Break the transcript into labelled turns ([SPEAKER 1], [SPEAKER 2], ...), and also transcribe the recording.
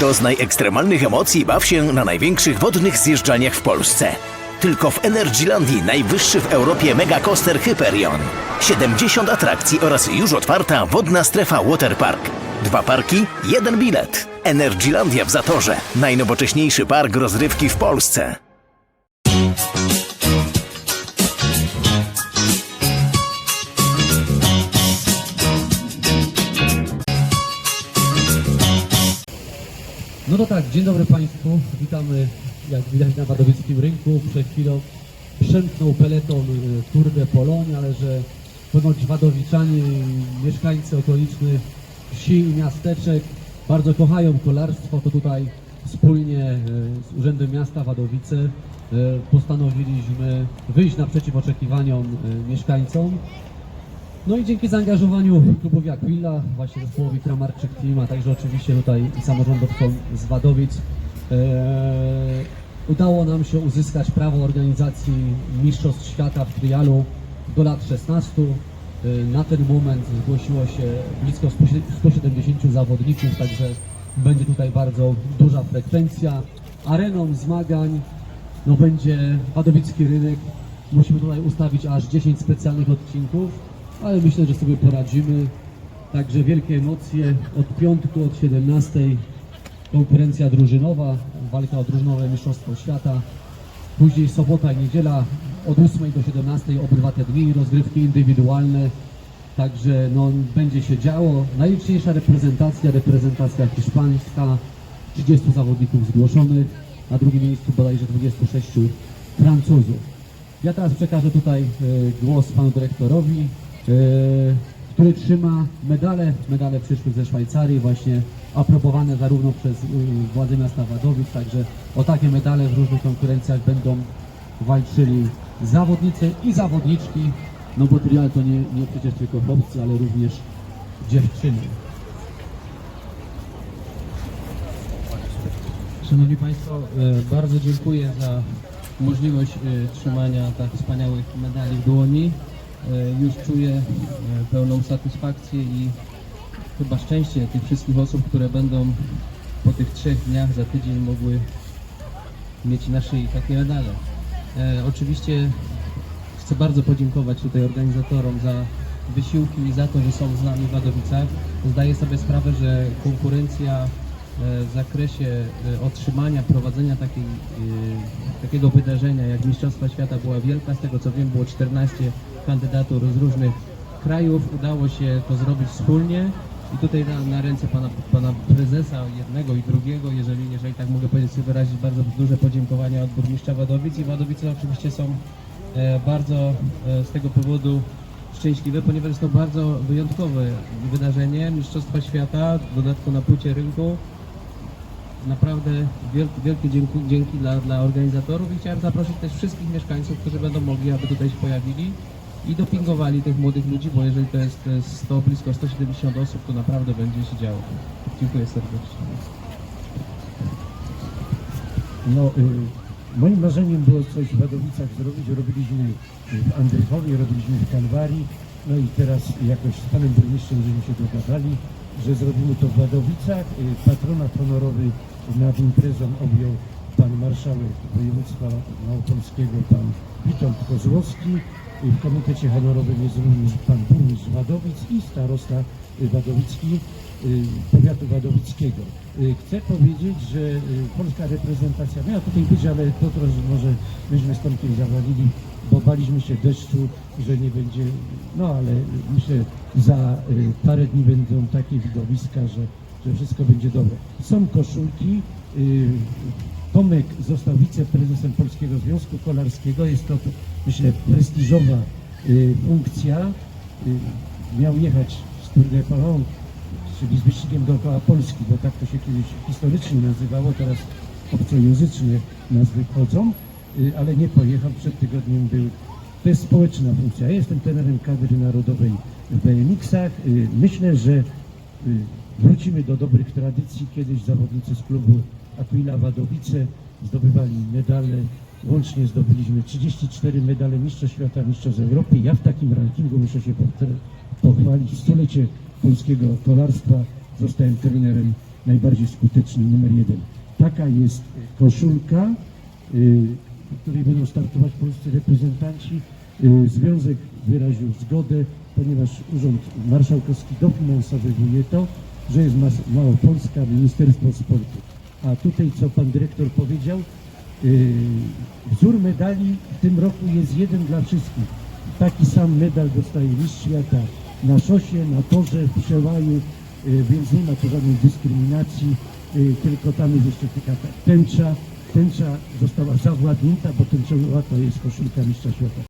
[SPEAKER 1] Doznaj ekstremalnych emocji i baw się na największych wodnych zjeżdżalniach w Polsce. Tylko w Energylandii najwyższy w Europie megacoaster Hyperion. 70 atrakcji oraz już otwarta wodna strefa Waterpark. Dwa parki, jeden bilet. Energylandia w Zatorze. Najnowocześniejszy park rozrywki w Polsce.
[SPEAKER 2] No to tak, dzień dobry Państwu. Witamy, jak widać na Wadowickim Rynku. Przed chwilą przemknął peleton y, Tour de Pologne, ale że ponoć Wadowiczanie mieszkańcy okolicznych wsi i miasteczek bardzo kochają kolarstwo, to tutaj wspólnie y, z Urzędem Miasta Wadowice y, postanowiliśmy wyjść naprzeciw oczekiwaniom mieszkańcom no i dzięki zaangażowaniu klubowi Aquila, właśnie zespołowi Kramarczyk Team, a także oczywiście tutaj samorządowcom z Wadowic, e, udało nam się uzyskać prawo organizacji Mistrzostw Świata w trialu do lat 16. E, na ten moment zgłosiło się blisko 170 zawodników, także będzie tutaj bardzo duża frekwencja. Areną zmagań no będzie Wadowicki Rynek. Musimy tutaj ustawić aż 10 specjalnych odcinków, ale myślę, że sobie poradzimy. Także wielkie emocje od piątku, od 17 konkurencja drużynowa, walka o drużynowe Mistrzostwo Świata. Później sobota i niedziela od 8 do 17 obydwa te dni, rozgrywki indywidualne. Także no, będzie się działo. Najliczniejsza reprezentacja, reprezentacja hiszpańska, 30 zawodników zgłoszonych, na drugim miejscu bodajże 26 Francuzów. Ja teraz przekażę tutaj e, głos panu dyrektorowi, który trzyma medale, medale przyszłych ze Szwajcarii, właśnie aprobowane zarówno przez e, władze miasta Wadowic, także o takie medale w różnych konkurencjach będą walczyli zawodnicy i zawodniczki, no bo trial to nie, nie przecież tylko chłopcy, ale również dziewczyny.
[SPEAKER 3] Szanowni Państwo, e, bardzo dziękuję za możliwość e, trzymania tak wspaniałych medali w dłoni. E, Już czuję e, pełną satysfakcję i chyba szczęście tych wszystkich osób, które będą po tych trzech dniach za tydzień mogły mieć na szyi takie medale. E, Oczywiście chcę bardzo podziękować tutaj organizatorom za wysiłki i za to, że są z nami w Wadowicach. Zdaję sobie sprawę, że konkurencja e, w zakresie otrzymania, prowadzenia takiej, takiego wydarzenia jak Mistrzostwa Świata była wielka. Z tego co wiem było 14 kandydatur z różnych krajów. Udało się to zrobić wspólnie. I tutaj na, na ręce pana, pana prezesa jednego i drugiego, jeżeli, jeżeli tak mogę powiedzieć, wyrazić bardzo duże podziękowania od burmistrza Wadowic i Wadowice oczywiście są e, bardzo e, z tego powodu szczęśliwe, ponieważ jest to bardzo wyjątkowe wydarzenie, Mistrzostwa Świata, w dodatku na płycie rynku. Naprawdę wielkie, wielkie dzięki, dzięki dla, dla organizatorów i chciałem zaprosić też wszystkich mieszkańców, którzy będą mogli, aby tutaj się pojawili i dopingowali tych młodych ludzi, bo jeżeli to jest, to jest to blisko 170 osób, to naprawdę będzie się działo. Dziękuję serdecznie.
[SPEAKER 4] No, y, moim marzeniem było coś w Wadowicach zrobić. Robiliśmy w Andrychowie, robiliśmy w Kalwarii. No i teraz jakoś z panem burmistrzem żeśmy się dogadali, że zrobimy to w Wadowicach. Y, Patronat honorowy nad imprezą objął pan marszałek województwa małopolskiego, pan Witold Kozłowski. W komitecie honorowym jest również pan burmistrz Wadowic i starosta y, wadowicki y, powiatu wadowickiego. Y, Chcę powiedzieć, że polska reprezentacja miała tutaj być, ale to trochę może myśmy z Tomkiem zawalili, bo baliśmy się deszczu, że nie będzie, no ale myślę za parę dni będą takie widowiska, że, że wszystko będzie dobre. Są koszulki, Tomek został wiceprezesem Polskiego Związku Kolarskiego. Jest to, myślę, prestiżowa y, funkcja. Y, miał jechać z Tour de czyli z wyścigiem dookoła Polski, bo tak to się kiedyś historycznie nazywało, teraz obcojęzyczne nazwy wchodzą, y, ale nie pojechał. Przed tygodniem był. To jest społeczna funkcja. Ja jestem trenerem kadry narodowej w BMX-ach. Y, Myślę, że y, wrócimy do dobrych tradycji. Kiedyś zawodnicy z klubu Aquila Wadowice zdobywali medale. Łącznie zdobyliśmy 34 medale Mistrza Świata, Mistrza z Europy. Ja w takim rankingu muszę się pochwalić. Stulecie polskiego kolarstwa zostałem trenerem najbardziej skuteczny, numer jeden. Taka jest koszulka, y, w której będą startować polscy reprezentanci. Y, Związek wyraził zgodę, ponieważ Urząd Marszałkowski dofinansowywuje to, że jest Małopolska, Ministerstwo Sportu. A tutaj, co pan dyrektor powiedział, y, wzór medali w tym roku jest jeden dla wszystkich. Taki sam medal dostaje mistrz świata na szosie, na torze, w przełaju, y, więc nie ma tu żadnej dyskryminacji, y, tylko tam jest jeszcze taka ta- tęcza. Tęcza została zawładnięta, bo tęczowa to jest koszulka mistrza świata.